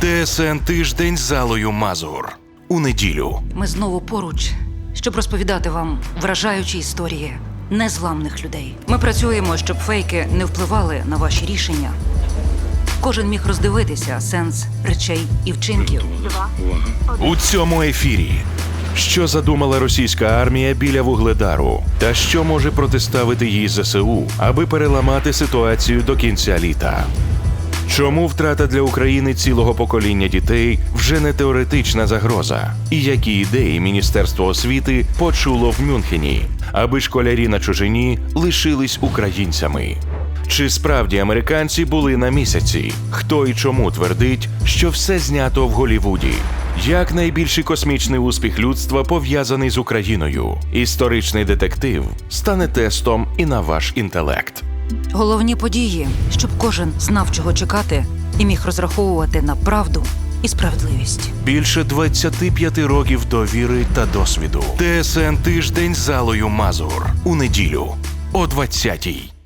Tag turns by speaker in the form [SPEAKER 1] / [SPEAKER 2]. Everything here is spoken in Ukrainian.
[SPEAKER 1] ТСН тиждень з залою Мазур у неділю.
[SPEAKER 2] Ми знову поруч, щоб розповідати вам вражаючі історії незламних людей. Ми працюємо, щоб фейки не впливали на ваші рішення. Кожен міг роздивитися сенс речей і вчинків.
[SPEAKER 1] У цьому ефірі. Що задумала російська армія біля вугледару, та що може протиставити їй ЗСУ, аби переламати ситуацію до кінця літа? Чому втрата для України цілого покоління дітей вже не теоретична загроза? І які ідеї Міністерство освіти почуло в Мюнхені, аби школярі на чужині лишились українцями? Чи справді американці були на місяці? Хто і чому твердить, що все знято в Голівуді? Як найбільший космічний успіх людства пов'язаний з Україною? Історичний детектив стане тестом і на ваш інтелект.
[SPEAKER 2] Головні події, щоб кожен знав, чого чекати, і міг розраховувати на правду і справедливість.
[SPEAKER 1] Більше 25 років довіри та досвіду. ТСН тиждень залою Мазур у неділю о 20-й.